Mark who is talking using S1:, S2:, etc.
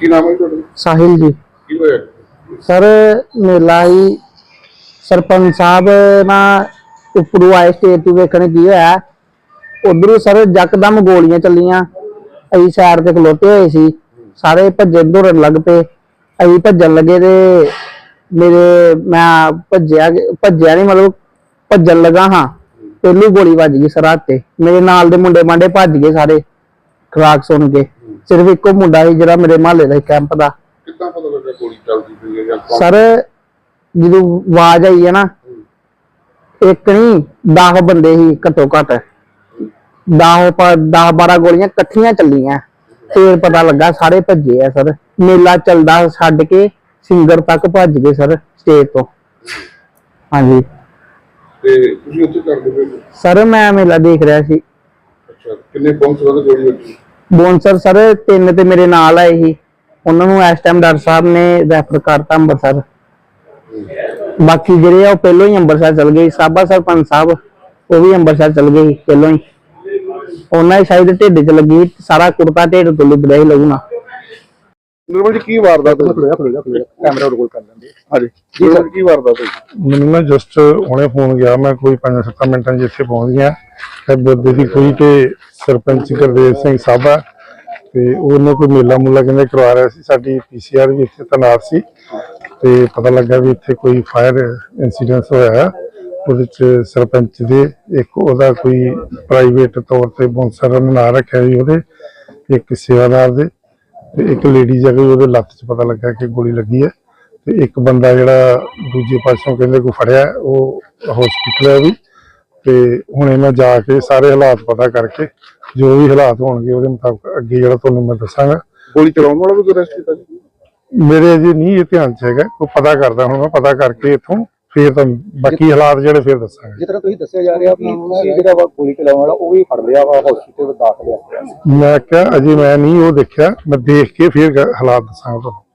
S1: ਕੀ ਨਾਮ ਹੈ ਤੁਹਾਡਾ?
S2: ਸਾਹਿਲ ਜੀ।
S1: ਕੀ ਹੋਇਆ?
S2: ਸਰ ਮੇਲਾ ਹੀ ਸਰਪੰਚ ਸਾਹਿਬ ਨਾ ਉੱਪਰੋਂ ਆਏ ਸਟੇਜ ਤੋਂ ਵੇਖਣ ਕੀ ਹੋਇਆ। ਉਧਰੋਂ ਸਰ ਜੱਕਦਮ ਗੋਲੀਆਂ ਚੱਲੀਆਂ। ਅਸੀਂ ਸਾਈਡ ਤੇ ਖਲੋਤੇ ਹੋਏ ਸੀ। ਸਾਰੇ ਭੱਜੇ ਦੌੜਨ ਲੱਗ ਪਏ। ਅਸੀਂ ਭੱਜਣ ਲੱਗੇ ਤੇ ਮੇਰੇ ਮੈਂ ਭੱਜਿਆ ਭੱਜਿਆ ਨਹੀਂ ਮਤਲਬ ਭੱਜਣ ਲੱਗਾ ਹਾਂ। ਪਹਿਲੀ ਗੋਲੀ ਵੱਜ ਗਈ ਸਰ ਹੱਥ ਤੇ। ਮੇਰੇ ਨਾਲ ਦੇ ਮੁੰਡੇ ਮਾਂਡੇ ਭੱਜ ਗਏ ਸਾਰੇ। ਖਰਾਕ ਸੁਣ ਕੇ। ਸਿਰਫ ਇੱਕੋ ਮੁੰਡਾ ਸੀ ਜਿਹੜਾ ਮੇਰੇ ਮਹੱਲੇ ਦਾ ਕੈਂਪ ਦਾ।
S1: ਕਿੱਦਾਂ ਪਤਾ ਲੱਗਾ ਗੋਲੀ ਚੱਲਦੀ ਪਈ ਹੈ ਜਾਂ ਕੌਣ-
S2: ਸਰ ਜਦੋਂ ਆਵਾਜ਼ ਆਈ ਹੈ ਨਾ ਇੱਕ ਨਹੀਂ 10 ਬੰਦੇ ਸੀ ਘੱਟੋ ਘੱਟ। 10 10 12 ਗੋਲੀਆਂ ਇਕੱਠੀਆਂ ਚੱਲੀਆਂ। ਫੇਰ ਪਤਾ ਲੱਗਾ ਸਾਰੇ ਭੱਜੇ ਆ ਸਰ। ਮੇਲਾ ਚੱਲਦਾ ਛੱਡ ਕੇ ਸਿੰਗਰ ਤੱਕ ਭੱਜ ਗਏ ਸਰ ਸਟੇਜ ਤੋਂ। ਹਾਂਜੀ।
S1: ਤੇ ਤੁਸੀਂ ਉੱਥੇ ਕਰਦੇ ਪਏ ਹੋ?
S2: ਸਰ ਮੈਂ ਮੇਲਾ ਦੇਖ ਰਿਹਾ ਸੀ।
S1: ਅੱਛਾ ਕਿੰਨੇ ਪਹੁੰਚ ਵਾਲੇ ਗੋਲੀ ਵੱਜੀ?
S2: ਬੌਂਸਰ ਸਰ ਤਿੰਨ ਤੇ ਮੇਰੇ ਨਾਲ ਆਏ ਸੀ। ਉਹਨਾਂ ਨੂੰ ਇਸ ਟਾਈਮ ਡਾਕਟਰ ਸਾਹਿਬ ਨੇ ਰੈਫਰ ਕਰਤਾ ਅੰਮ੍ਰਿਤਸਰ ਬਾਕੀ ਜਿਹੜੇ ਆ, ਉਹ ਪਹਿਲਾਂ ਹੀ ਅੰਮ੍ਰਿਤਸਰ ਚਲ ਗਏ ਸਾਬਾ ਸਰਪੰਚ ਸਾਹਿਬ, ਉਹ ਵੀ ਅੰਮ੍ਰਿਤਸਰ ਚਲ ਗਏ ਸੀ ਪਹਿਲਾਂ ਹੀ। ਉਹਨਾਂ ਹੀ ਸ਼ਾਇਦ ਢਿੱਡ 'ਚ ਲੱਗੀ, ਸਾਰਾ ਕੁੜਤਾ ਢਿੱਡ ਤੋਂ ਲਿਬੜਿਆ ਹੀ ਲੱਗੂਣਾ
S1: ਨਿਰਮਲ ਜੀ ਕੀ ਵਾਰਦਾਤ ਹੋਈ? ਕੈਮਰਾ ਰਿਕਾਰਡ ਕਰ ਲੈਂਦੇ ਹਾਂਜੀ। ਜੀ ਸਰ। ਕੀ ਵਾਰਦਾਤ ਹੋਈ?
S3: ਮੈਨੂੰ ਨਾ ਜਸਟ ਹੁਣੇ ਫੋਨ ਗਿਆ ਮੈਂ ਕੋਈ 5-7 ਮਿੰਟਾਂ ਇੱਥੇ ਪਹੁੰਚ ਗਿਆ। ਤੇ ਬੁੱਧੇ ਦੀ ਕੋਈ ਤੇ ਸਰਪੰਚ ਗੁਰਦੇਵ ਸਿੰਘ ਸਾਬਾ ਤੇ ਉਹਨੇ ਕੋਈ ਮੇਲਾ ਮੂਲਾ ਕਹਿੰਦੇ ਕਰਵਾ ਰਿਹਾ ਸੀ। ਸਾਡੀ ਪੀਸੀਆਰ ਵੀ ਇੱਥੇ ਤੈਨਾਤ ਸੀ ਤੇ ਪਤਾ ਲੱਗਾ ਵੀ ਇੱਥੇ ਕੋਈ ਫਾਇਰ ਇਨਸੀਡੈਂਟ ਹੋਇਆ ਹੈ। ਉਹਦੇ ਚ ਸਰਪੰਚ ਦੇ ਇੱਕ ਉਹਦਾ ਕੋਈ ਪ੍ਰਾਈਵੇਟ ਤੌਰ ਤੇ ਬੌਂਸਰ ਨਾਂ ਰੱਖਿਆ ਜੀ ਉਹਦੇ ਇੱਕ ਸੇਵਾਦਾਰ ਦੇ। ਤੇ ਇੱਕ ਲੇਡੀ ਜਾ ਕੇ ਉਹਦੇ ਲੱਤ 'ਚ ਪਤਾ ਲੱਗਾ ਕਿ ਗੋਲੀ ਲੱਗੀ ਹੈ ਤੇ ਇੱਕ ਬੰਦਾ ਜਿਹੜਾ ਦੂਜੇ ਪਾਸੋਂ ਕਹਿੰਦੇ ਕੋ ਫੜਿਆ ਉਹ ਹਸਪੀਟਲ ਹੈ ਵੀ। ਤੇ ਹੁਣੇ ਮੈਂ ਜਾ ਕੇ ਸਾਰੇ ਹਾਲਾਤ ਪਤਾ ਕਰਕੇ ਜੋ ਵੀ ਹਾਲਾਤ ਹੋਣਗੇ ਉਹਦੇ ਮੁਤਾਬਕ ਅੱਗੇ ਜਿਹੜਾ ਤੁਹਾਨੂੰ ਮੈਂ ਦੱਸਾਂਗਾ।
S1: ਗੋਲੀ ਚਲਾਉਣ ਵਾਲਾ ਵੀ ਅਰੈਸਟ ਕੀਤਾ ਜੀ?
S3: ਮੇਰੇ ਅਜੇ ਨਹੀਂ ਇਹ ਧਿਆਨ ਚ ਹੈਗਾ ਕੋਈ ਪਤਾ ਕਰਦਾ ਹੁਣ ਮੈਂ ਪਤਾ ਕਰਕੇ ਇੱਥੋਂ ਫੇਰ ਤਾਂ ਬਾਕੀ ਹਾਲਾਤ ਜਿਹੜੇ ਫੇਰ ਦੱਸਾਂਗੇ।
S4: ਜਿਸ ਤਰ੍ਹਾਂ ਤੁਸੀਂ ਦੱਸਿਆ ਜਾ ਰਿਹਾ ਵੀ ਤੁਸੀਂ ਜਿਹੜਾ ਵਾ ਗੋਲੀ ਚਲਾਉਣ ਵਾਲਾ ਉਹ ਵੀ ਫੜ ਲਿਆ ਵਾ ਹਸਪੀਟਲ ਦਾਖਲ ਆ
S3: ਮੈਂ ਕਿਹਾ ਅਜੇ ਮੈਂ ਨਹੀਂ ਉਹ ਦੇਖਿਆ ਮੈਂ ਦੇਖ ਕੇ ਫੇਰ ਹਾਲਾਤ ਦੱਸਾਂਗਾ ਤੁਹਾਨੂੰ।